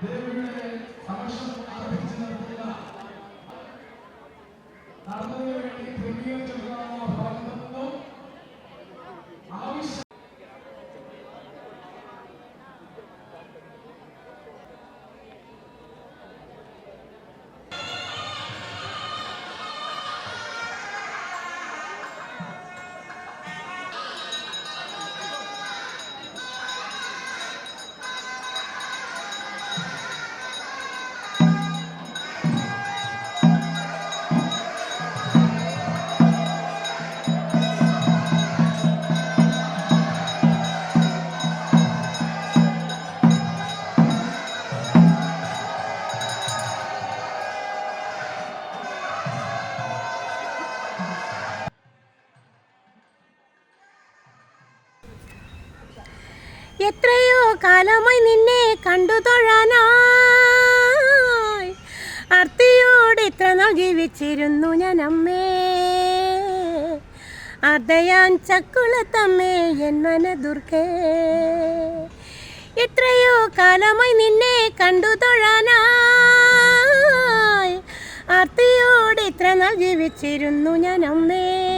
ദേവിയുടെ അർപ്പിച്ചു നിർത്തുക നടന്നതിനു വേണ്ടി ക്രമീകരിച്ചിട്ടുള്ള എത്രയോ കാലമായി നിന്നെ കണ്ടു തൊഴാനായി. അർത്തിയോട് ഇത്ര നാൾ ജീവിച്ചിരുന്നു ഞാൻ അമ്മേ. അതയാൻ ചക്കുളത്തമ്മേ എൻ മന ദുർഗേ എത്രയോ കാലമായി നിന്നെ കണ്ടു തൊഴാനായി. അർത്തിയോട് ഇത്ര നാൾ ജീവിച്ചിരുന്നു ഞാൻ അമ്മേ.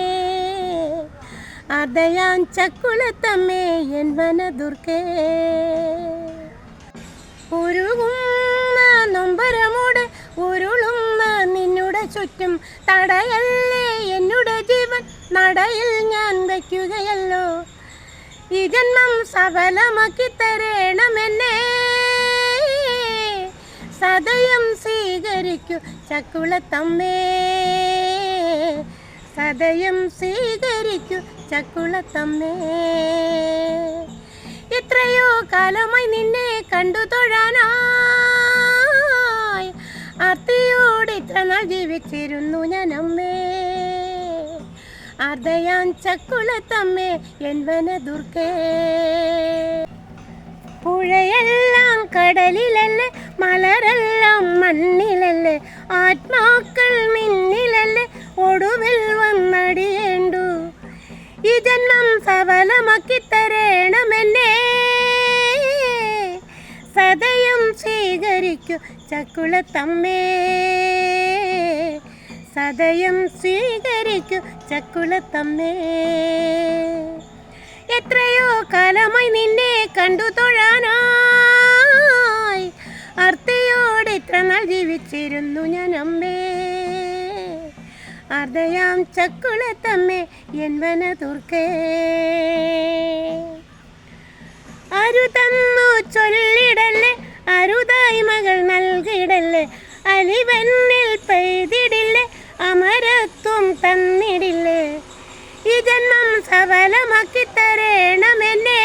അർദ്ധയാൻ ചക്കുളത്തമ്മേ എൻ വനദുർഗേ ഉരുകുന്ന നൊമ്പരമോടെ ഉരുളുന്ന നിന്നുടെ ചുറ്റും തടയല്ലേ എന്നുടെ ജീവൻ? നടയിൽ ഞാൻ വയ്ക്കുകയല്ലോ. ഈ ജന്മം സഫലമാക്കി തരണമെന്നേ സദയം സ്വീകരിക്കൂ ചക്കുളത്തമ്മേ. സദയം സ്വീകരിക്കൂ ചക്കുളത്തമ്മേ എത്രയോ കാലമായി നിന്നെ കണ്ടു തൊഴാനായി. അർത്തിയോട് ഇത്ര നാൾ ജീവിച്ചിരുന്നു ഞാൻ അമ്മേ ആർദയാൻ ചക്കുളത്തമ്മേ എൻ വനദുർഗേ. പുഴയെല്ലാം കടലിലല്ലേ മലരെല്ലാം മണ്ണിലല്ലേ ആത്മാക്കൾ മിന്നിലല്ലേ ഒടുവിൽ വന്നടിയേണ്ടു ഈ ജന്മം സഫലമാക്കി തരണമെന്നേ സദയം സ്വീകരിക്കൂ ചക്കുളത്തമ്മേ. സദയം സ്വീകരിക്കൂ ചക്കുളത്തമ്മേ. എത്രയോ കാലമായി നിന്നെ കണ്ടു തൊഴാനായി. അർത്തയോടെ ഇത്ര നാൾ ജീവിച്ചിരുന്നു ഞാൻ അമ്മേ അർദ്ധയാം ചക്കുളത്തമ്മേ എൻ വനതുർക്കേ. അരുതന്നു ചൊല്ലിടല്ലേ അരുതായി മകൾ നൽകിടല്ലേ അലിവന്നിൽ പെയ്തിടില്ലേ അമരത്വം തന്നിടില്ലേ. ഈ ജന്മം സഫലമാക്കി തരേണമെന്നേ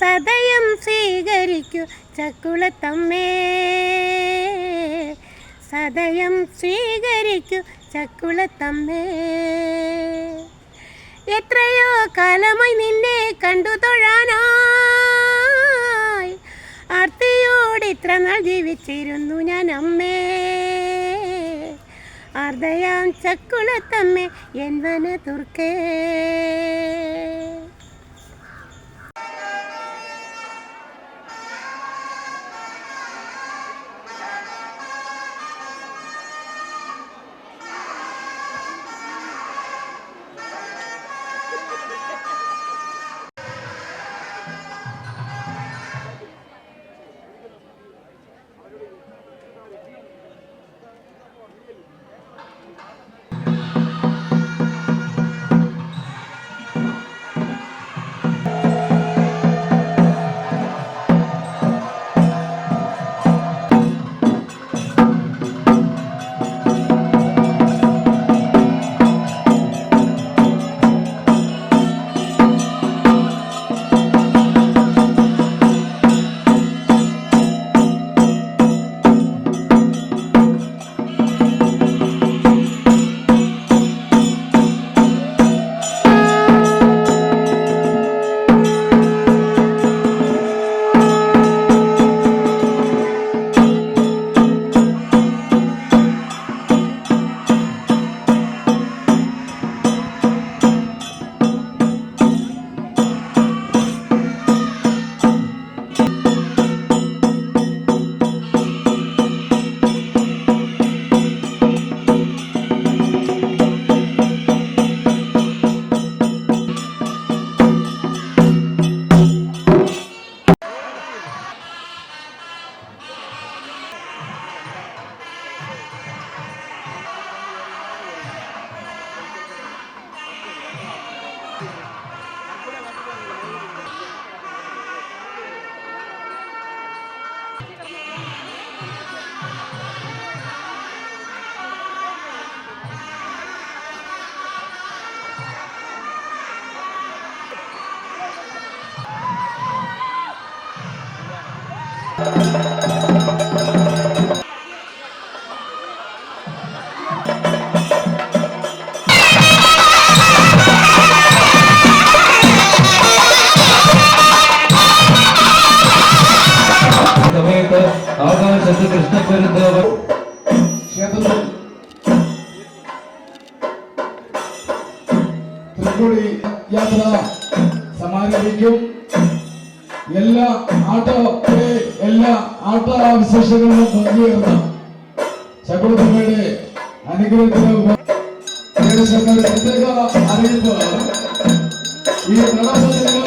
സദയം സ്വീകരിക്കൂ ചക്കുളത്തമ്മേ. സദയം സ്വീകരിക്കൂ ചക്കുളത്തമ്മേ. എത്രയോ കാലമായി നിന്നെ കണ്ടു തൊഴാനായി. ആർത്തിയോട് ഇത്ര നാൾ ജീവിച്ചിരുന്നു ഞാൻ അമ്മേ. അർദ്ധയാം ചക്കുളത്തമ്മേ എൻ വനതുർക്കേ സമയത്ത് ആകാശത്ത് ക്ഷേത്രത്തിൽ യാത്ര സമാരംഭിക്കും. എല്ലാ ആട്ട എല്ലാ ആട്ട വിശേഷങ്ങളിലും പങ്കുചേർന്ന ചക്രവർത്തിയുടെ അനുഗ്രഹത്തിന് ഉപ- കേരള സർക്കാർ പ്രത്യേക അറിയിപ്പ്. ഈ നടപടികൾ